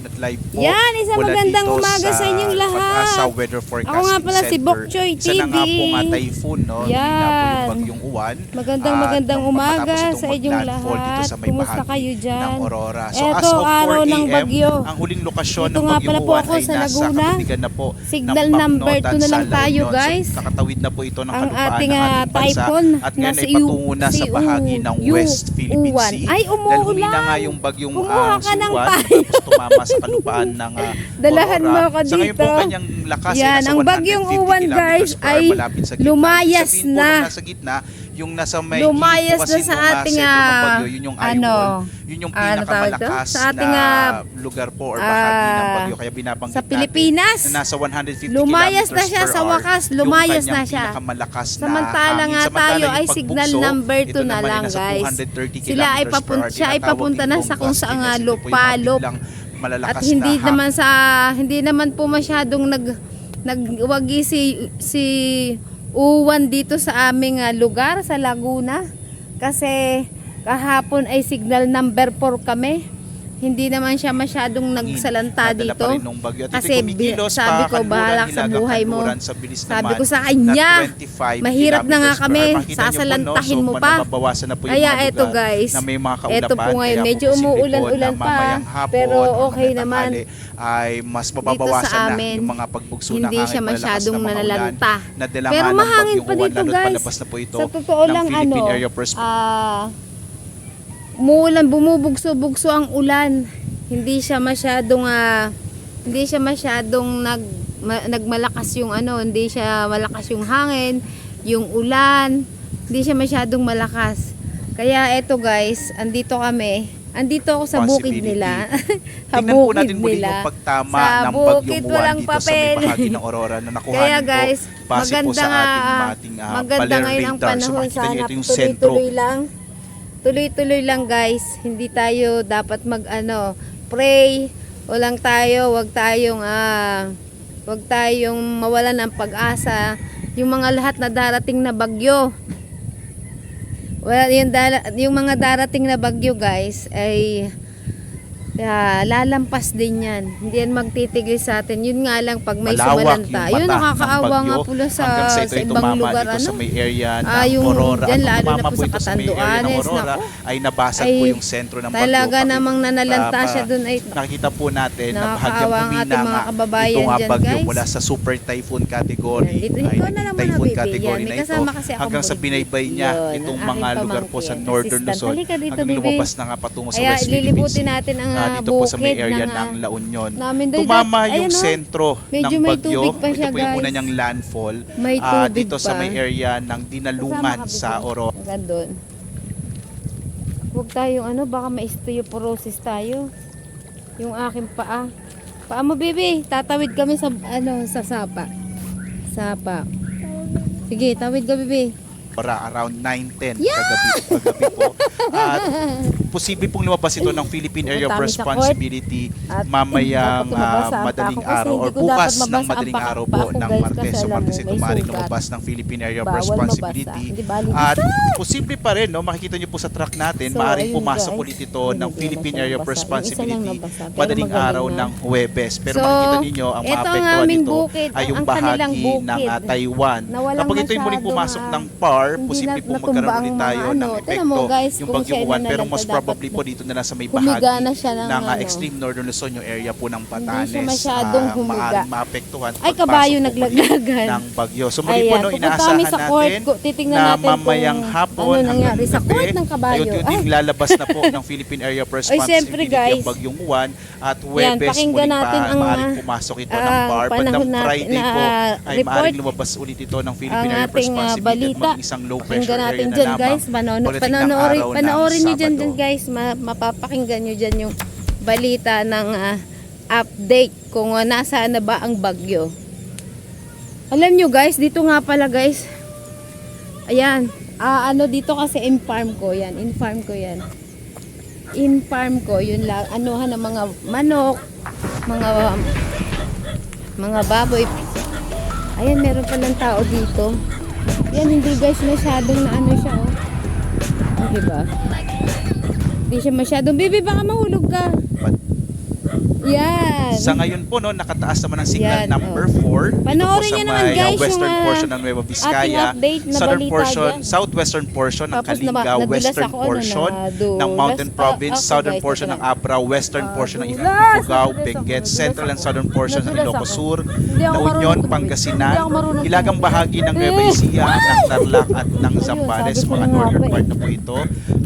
at live po. Yan, isang mula magandang umaga sa inyong lahat. Pag-asa Weather Forecasting Ako nga pala si Center. Bok Choy Isa na nga TV. po nga typhoon, no? Hindi na po yung Yan. uwan. Magandang At magandang umaga sa inyong dito lahat. sa may Kumusta kayo dyan? Ng Aurora. So Eto, as of 4 araw ng bagyo. ang huling lokasyon Dito ng bagyong pala po uwan ako ay sa Laguna. na po Signal ng number Bacnotan two na sa lang La tayo, guys. So, kakatawid na po ito ng Ang ating, ng ah, ating bansa. typhoon At ngayon na ay si patungo na si sa bahagi ng West Philippine. Sea. Ay, Dahil huli na umuulan. nga yung bagyong Kumuha uh, ka ng payo. Tapos tumama sa kalupaan ng uh, Dalahan mo ako Sa ngayon po dito. kanyang lakas ay Yan, nasa ang bagyong 150 Uwan, guys, ay malapit sa gitna. lumayas po na. nung nasa gitna, yung nasa may Lumayas na sa uh, ating, ng ah, bagyo, yun yung ano, Aiwol. Yun yung ano pinakamalakas Sa ating, na ah, lugar po or bahagi ng ah, bagyo. Kaya binabanggit sa natin Pilipinas. na nasa 150 Lumayas na siya sa wakas, lumayas na siya. pinakamalakas na Samantala nga tayo ay signal number ito 2 na ay lang guys. 230 Sila ay kilometers per papun hour. siya ay papunta na sa kung saan nga gustiness. Ito po yung lupalop. Malalakas At hindi na naman sa hindi naman po masyadong nag nagwagi si si Uwan dito sa aming ah, lugar sa Laguna kasi kahapon ay signal number 4 kami. Hindi naman siya masyadong nagsalanta Nadala dito. Kasi sabi ko, bahala sa buhay mo. sa Sabi ko sa na kanya, 25 mahirap na nga kami, sasalantahin mo pa. na po Kaya eto, guys, na may mga kaulapan. eto po ngayon, medyo umuulan-ulan na pa. hapon Pero okay naman. ay mas mababawasan sa na amin, yung mga pagbugso ng hindi siya masyadong na nanalanta. na Pero mahangin pa dito, guys. na po ito Sa totoo ng lang, ano, ah, umuulan, bumubugso-bugso ang ulan. Hindi siya masyadong, ah, hindi siya masyadong nag, ma- nagmalakas yung ano, hindi siya malakas yung hangin, yung ulan, hindi siya masyadong malakas. Kaya eto guys, andito kami. Andito ako sa bukid nila. sa Tingnan po bukid natin muli nila. yung pagtama Sa ng bukid, walang dito sa may papel. bahagi ng Aurora na nakuha Kaya guys, po base po maganda sa ating mating uh, maganda ngayon ang panahon. So, Sana ito yung sentro. tuloy-tuloy lang. Tuloy-tuloy lang guys. Hindi tayo dapat mag ano, pray. Walang tayo, wag tayong ah, wag tayong mawalan ng pag-asa. Yung mga lahat na darating na bagyo. Well, yung, yung mga darating na bagyo guys ay Yeah, lalampas din yan. Hindi yan magtitigil sa atin. Yun nga lang, pag may Malawak sumalanta. yung Yun, nakakaawa ng bagyo nga pula sa, sa sa, ibang lugar. dito Ano? sa may area ng Ah, yung Aurora. dyan, At lalo na po sa ito sa Aurora naku. ay nabasag Ay, po yung sentro ng bagyo. Talaga Paki- namang nanalanta ah, siya dun ay Nakikita po natin na bahagyang humina nga ah, dyan, bagyo guys. mula sa super typhoon category Yan, dito- ay na typhoon category na ito hanggang sa binaybay niya itong mga lugar po sa northern. Luzon hanggang lumabas na nga patungo sa Kaya West Philippine lilibutin Sea. natin ang Ah, dito po sa may area ng, ng La Union. namin. Tumama Ayun, yung sentro Medyo ng may bagyo. tubig pa siya, Ito po yung una guys. niyang landfall May tubig dito sa pa. may area ng Dinalungan sa. Oro. Doon. Huwag tayong ano, baka ma-osteoporosis tayo. Yung aking paa. Paa mo, baby. Tatawid kami sa, ano, sa sapa. Sapa. Sige, tawid ka, baby. Ora, around 9-10 kagabi, kagabi po. At posible pong lumabas ito ng Philippine Area of Responsibility mamayang sa madaling araw or bukas ng madaling araw po ng Martes. So Martes ito maaaring lumabas ng Philippine Area of Responsibility. At posible pa rin, no, makikita nyo po sa track natin, maaaring pumasok ulit ito ng Philippine Area of Responsibility madaling araw ng Huwebes. Pero makikita ninyo, ang ito maapektuhan nito ay yung bahagi ng ah, Taiwan. Kapag ito'y muling pumasok ng PAR, posible po magkaroon ulit tayo ano. ng Tingnan epekto yung siya uwan. Pero most probably po dito na nasa may humiga bahagi na siya ng ng ah, ano. extreme northern Luzon, yung area po ng Batanes. siya masyadong humiga. maaaring maapektuhan. Ay, kabayo po naglaglagan. ng bagyo. So muli po Ayan, no, pupunta inaasahan kami sa court. natin Titingnan na natin kung mamayang hapon ano nangyari sa court ng kabayo. Ay, unti-unti Ay. lalabas na po ng Philippine Area of Responsibility guys. ang bagyong uwan at Webes pakinggan muli natin pa ang, maaaring ah, pumasok ito ng ah, PAR. panahon Bandang natin Friday na, po ay maaaring lumabas ulit ito ng Philippine Area of Responsibility at maging isang low pressure Pakinggan area natin na dyan lamang. guys. Panono, Pagdating ng panoorin, araw ng panoorin nyo dyan, Sabado. Guys. Ma, mapapakinggan nyo dyan yung balita ng ah, update kung uh, nasaan na ba ang bagyo. Alam nyo guys, dito nga pala guys. Ayan. Ah, ano dito kasi in-farm ko yan. In-farm ko yan. In-farm ko. Yun lang. Anuhan ng mga manok. Mga mga baboy. Ayan, meron palang tao dito. Yan, hindi guys masyadong na ano siya, oh. Diba? Hindi siya masyadong, baby, baka mahulog ka. Yan. Sa ngayon po, no, nakataas naman ang signal Yan, number 4. Oh. Panoorin niyo naman uh, guys western yung, portion ng Nueva Vizcaya, update na southern portion, dyan. southwestern portion ng Tapos Kalinga, na, western portion na, ng Mountain West, Province, oh, southern guys, portion ng Abra, western uh, portion ng Ifugao, Benguet, central and southern portions ng Ilocos Sur, La Union, Pangasinan, ilagang bahagi ng Nueva Ecija, ng Tarlac at ng Zambales, mga northern part na po ito.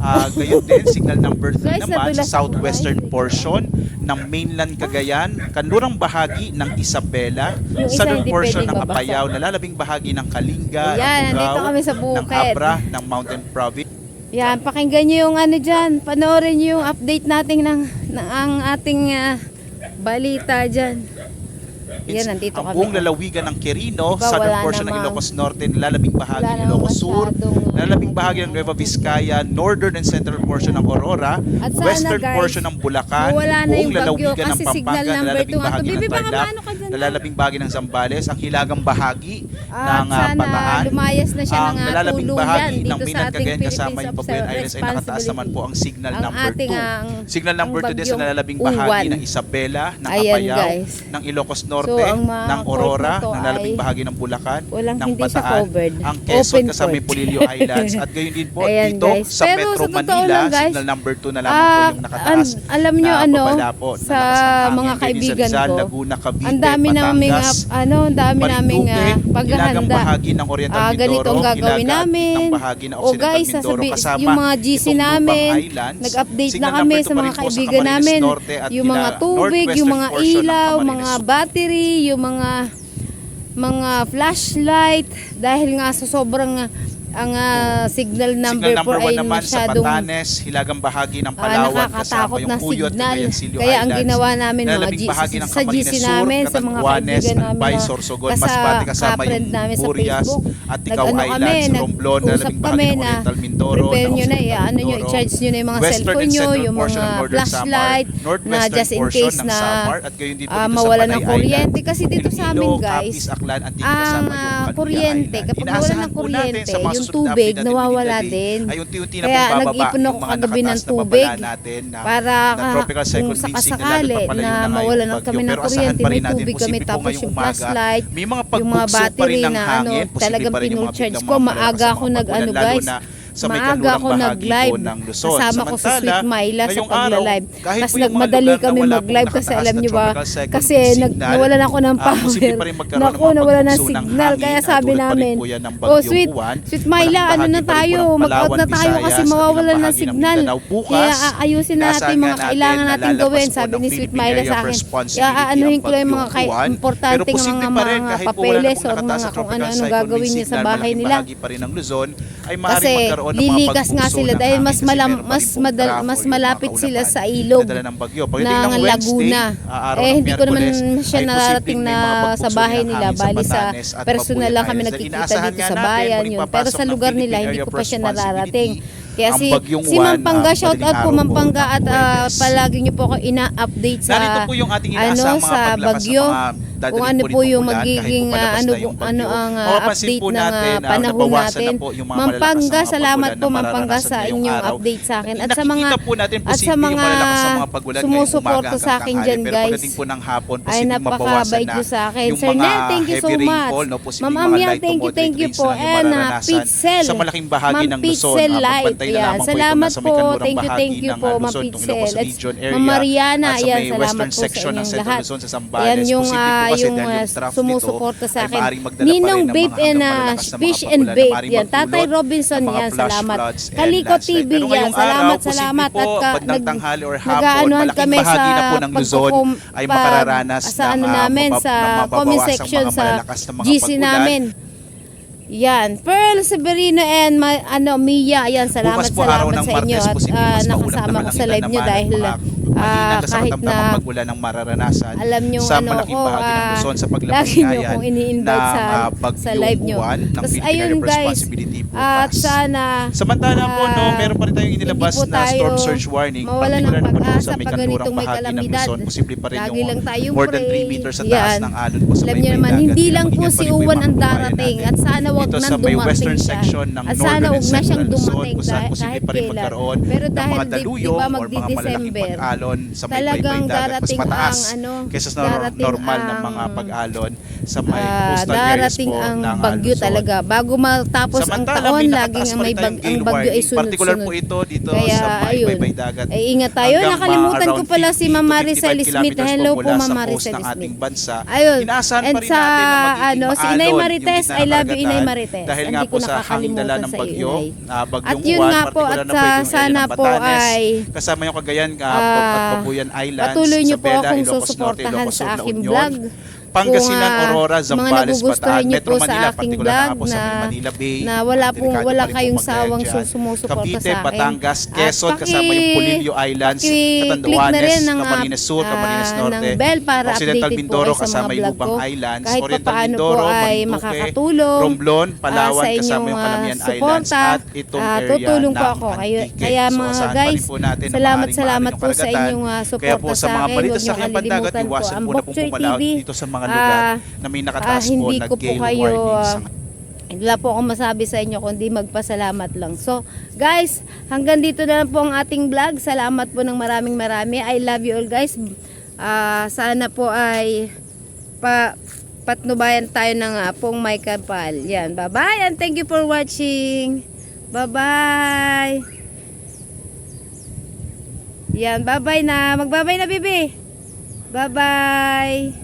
Uh, gayon din, signal number 3 naman sa southwestern portion ng mainland Cagayan, kanlurang bahagi ng Isabela, Yung isa portion ng mabasa. Apayao, nalalabing bahagi ng Kalinga, Ayan, ng kami sa ng bukid. Abra, ng Mountain Province. Yan, pakinggan nyo yung ano dyan. Panoorin nyo yung update natin ng, ng ang ating ah, balita dyan. It's Yan, nandito ang kami. buong lalawigan ng Quirino, Diba, southern wala portion ng Ilocos Norte, lalabing bahagi ng Ilocos Sur, masyadong- uh, lalabing bahagi ng Nueva Vizcaya, northern and central portion ng Aurora, western guys, portion ng Bulacan, Wala buong lalawigan ng kasi Pampanga, number 2 lalabing nga. to. bahagi ng Tarlac, nalalabing bahagi ng Zambales, ang hilagang bahagi At ng uh, sana Bataan. lumayas na siya ang ng, uh, nalalabing bahagi ng sa Binan ating Cagayan kasama yung Pabuyan Islands ay nakataas naman po ang signal Ang number 2. Signal number 2 ah, din sa bagyong nalalabing bahagi ng Isabela, ng Ayan, Apayao, guys. ng Ilocos Norte, So, ng Aurora, ng nalalabing bahagi ng Bulacan, ng hindi Bataan, ang Quezon kasama port. yung Polillo Islands at gayon din po Ayan, dito guys. sa Pero Metro sa Manila, lang, signal number 2 na lamang po Ah, yung nakataas. alam nyo ano, sa mga kaibigan Rizal, ko, Laguna, Cavite, dami naming uh, ano, dami naming uh, paghahanda. bahagi ng Oriental uh, Mindoro, ganito ang gagawin namin. Ng bahagi ng oh, Occidental o guys, sasabi, kasama yung mga GC namin, nag-update na kami sa mga kaibigan namin, yung mga tubig, yung mga ilaw, mga battery, yung mga mga flashlight. Dahil nga sa sobrang ang uh, signal number 4 ay naman masyadong... Sa Batanes, hilagang bahagi ng ah, Palawan, uh, kasama yung Puyot, signal. Silio Kaya ang ginawa namin mga G, sa GC namin, sa mga kaibigan namin, Bay, Sorsogon, kasa, Masbate, kasama yung namin sa Facebook, at Ikaw Islands, Romblon, na labing bahagi ng Oriental Mindoro, prepare nyo na, eh, ano nyo, i-charge nyo na yung mga cellphone nyo, yung mga flashlight, na just in case na ah, mawala ng kuryente. Kasi dito sa amin, guys, ang kuryente, kapag wala ng kuryente, yung yung tubig, nawawala din. Ay, unti-unti na Kaya nag-ipon ako kagabi ng tubig natin na, para na tropical kung sakasakali na, na mawalan ng kami ng kuryente, may tubig kami tapos yung flashlight, yung mga battery na ano, talagang pinocharge ko, maaga ako nag-ano guys, sa may Maaga ako nag-live. ng Luzon. Kasama ko si Sweet Myla sa pagla-live. Tapos nagmadali kami mag-live kasi alam niyo ba, kasi nawalan ako ng power. Naku, nawalan ng signal. Kaya sabi namin, oh Sweet, Sweet Myla, ano na tayo? Mag-out na tayo kasi mawawalan ng signal. Kaya aayusin natin mga kailangan natin gawin. Sabi ni Sweet Myla sa akin, kaya aanuhin ko yung mga importanteng mga mga papeles o mga kung ano-ano ano gagawin niya sa bahay nila. Kasi pagkaroon ng Lilikas mga nga sila dahil mas malam mas madal, mas malapit sila sa ilog ng bagyo. Pagdating ng, ng Laguna. Eh hindi ko naman siya nararating na sa bahay nila bali sa personal lang kami nagkikita dito sa bayan yun. Pero sa lugar nila hindi ko pa siya nararating. Kaya si, si Mampanga, uh, shout out po Mampanga at uh, palagi niyo po ako ina-update sa ano sa bagyo. Sa mga kung ano po yung ulan, magiging uh, ano ano ang uh, update po natin, ng uh, panahon natin. Na Mampanga, salamat po Mampanga sa inyong araw. update sa akin at sa mga po natin at sa mga, mga sumusuporta sa akin diyan guys. Pero po ng hapon ay napakabait niyo sa akin. Sir Nel, thank you so much. Ma'am Amiel, thank you, thank you po. And ah, Pitzel. Sa malaking bahagi ng Luzon, pagpantay na lamang Salamat po. Thank you, thank you po, Ma'am Pitzel. Ma'am Mariana, yan, salamat po sa inyong lahat. Yan yung kasi yung, dahil yung draft sumusuporta nito, sa akin. Ninong Babe and uh, Fish and Babe yan. Tatay Robinson yan, salamat. Kaliko TV yan, salamat, salamat. At ah, nagtanghali or hapon, malaking bahagi na po ng Luzon ay makararanas sa ano namin sa comment section sa GC namin. Yan, Pearl Severino and ma- ano Mia, yan salamat Bukas po, salamat sa inyo at uh, nakasama ko sa live nyo dahil mahina na sa katamtamang na pag-ulan ang mararanasan alam nyo sa ano malaking ko, bahagi ng ah, Luzon sa paglabas akong ini-invite sa, ah, sa live nyo. ng Tas Philippine ayun guys, Responsibility bukas. at sana Samantala po, no, meron pa rin tayong inilabas na storm surge warning. mawalan ng pag-asa sa may pag ganitong may bahagi ng kalamidad. Posible pa rin yung more than 3 pray. meters sa taas ng alon po sa Alam may nyo may naman, dagat. hindi lang po si Uwan ang darating at sana wag nang dumating western siya. section ng At sana northern wag na siyang dumating kung saan kahit, posible kahit pa rin kailan. magkaroon Pero ng dahil mga di, daluyong or mga malalaking magdi-December, pag-alon sa may talagang baybay dagat mas darating mataas ang ano, kaysa sa nor- darating normal ang- mga pag-alon sa may Ah, coastal areas darating po ang ng bagyo Luzon. talaga. Bago matapos ang taon, laging ang may bag, ang bagyo ay warning. Particular po sunod-sunod. ito dito Kaya, sa may ayun. baybay dagat. Ay, ingat tayo. Hanggang Nakalimutan ko pala si 50 Ma'am Maricel 55 Smith. Hello po, Ma'am Maricel ng ating Smith. bansa. Ayun. Inaasahan And pa rin sa, natin na magiging ano, si Inay Marites, I love you, Inay. Marites. Dahil nga po sa hangin dala ng bagyo, ah, bagyong At yun Juan, nga po, at sana po ay- kasama yung Cagayan uh, Ah, at Babuyan Islands, Patuloy niyo po akong susuportahan sa aking vlog. Pangasinan, ah, Aurora, Zambales, Bataan, Metro sa Manila, aking particular na po sa Manila Bay. na wala pong- wala kayong sawang Cavite, sa akin. Batangas, At Quezon, kasama yung Pulilio Islands, Catanduanes, ah, Camarines Sur, Camarines ah, Norte, ng bell para Occidental Mindoro, sa kasama yung Lubang. Islands, Kahit Oriental Mindoro, makakatulong. Romblon, Palawan, sa kasama inyong, yung Calamian Islands, suporta. at itong area tutulong po ng Antique. kaya mga guys, salamat salamat po sa inyong uh, Kaya suporta po sa sa mga akin. balita sa aking po iwasan po na Bok po Choy pumalaot TV. dito sa mga lugar Ah, na may nakataas ah, po hindi na ko po gale kayo, warning sa ah, wala po akong masabi sa inyo kundi magpasalamat lang. So, guys, hanggang dito na lang po ang ating vlog. Salamat po ng maraming marami. I love you all guys. Ah, sana po ay pa patnubayan tayo ng uh, pong may kapal. Yan, bye-bye and thank you for watching. Bye-bye. Yan, bye-bye na. Magbabay na, bibi. Bye-bye.